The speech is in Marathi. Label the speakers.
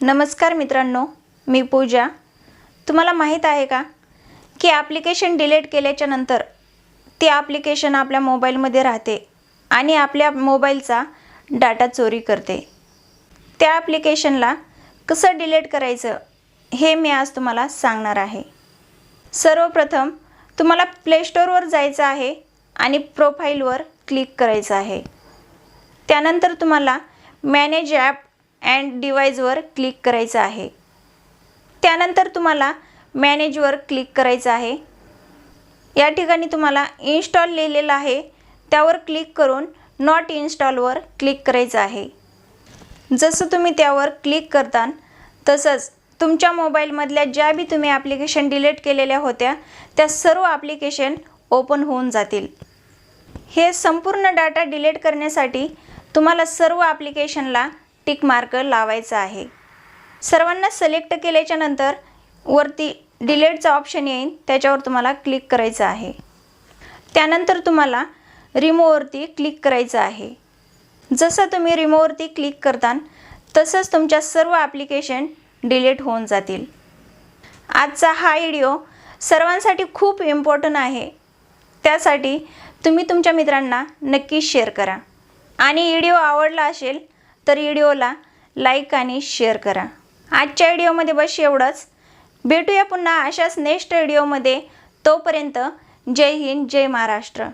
Speaker 1: नमस्कार मित्रांनो मी पूजा. तुम्हाला माहीत आहे का की ॲप्लिकेशन डिलीट केल्याच्यानंतर ती ॲप्लिकेशन आपल्या मोबाईलमध्ये राहते आणि आपल्या मोबाईलचा डाटा चोरी करते. त्या ॲप्लिकेशनला कसं डिलीट करायचं हे मी आज तुम्हाला सांगणार आहे. सर्वप्रथम तुम्हाला प्लेस्टोअरवर जायचं आहे आणि प्रोफाईलवर क्लिक करायचं आहे. त्यानंतर तुम्हाला मॅनेज ॲप अँड डिवाइसवर क्लिक करायचं आहे. त्यानंतर तुम्हाला मॅनेजवर क्लिक करायचं आहे. या ठिकाणी तुम्हाला इन्स्टॉल लिहिलेलं आहे. त्यावर क्लिक करून नॉट इन्स्टॉलवर क्लिक करायचं आहे. जसं तुम्ही त्यावर क्लिक करता तसंच तुमच्या मोबाईलमधल्या ज्या बी तुम्ही ॲप्लिकेशन डिलीट केलेल्या होत्या त्या सर्व ॲप्लिकेशन ओपन होऊन जातील. हे संपूर्ण डाटा डिलीट करण्यासाठी तुम्हाला सर्व ॲप्लिकेशनला टिक मार्क लावायचा आहे. सर्वांना सिलेक्ट केल्याच्यानंतर वरती डिलेटचा ऑप्शन येईल त्याच्यावर तुम्हाला क्लिक करायचं आहे. त्यानंतर तुम्हाला रिमोवरती क्लिक करायचं आहे. जसं तुम्ही रिमोवरती क्लिक करता तसंच तुमच्या सर्व ॲप्लिकेशन डिलीट होऊन जातील. आजचा हा व्हिडिओ सर्वांसाठी खूप इम्पॉर्टंट आहे. त्यासाठी तुम्ही तुमच्या मित्रांना नक्की शेअर करा. आणि व्हिडिओ आवडला असेल तर व्हिडिओला लाईक आणि शेअर करा. आजच्या व्हिडिओमध्ये बस एवढंच. भेटूया पुन्हा अशाच नेक्स्ट व्हिडिओमध्ये. तोपर्यंत जय हिंद जय महाराष्ट्र.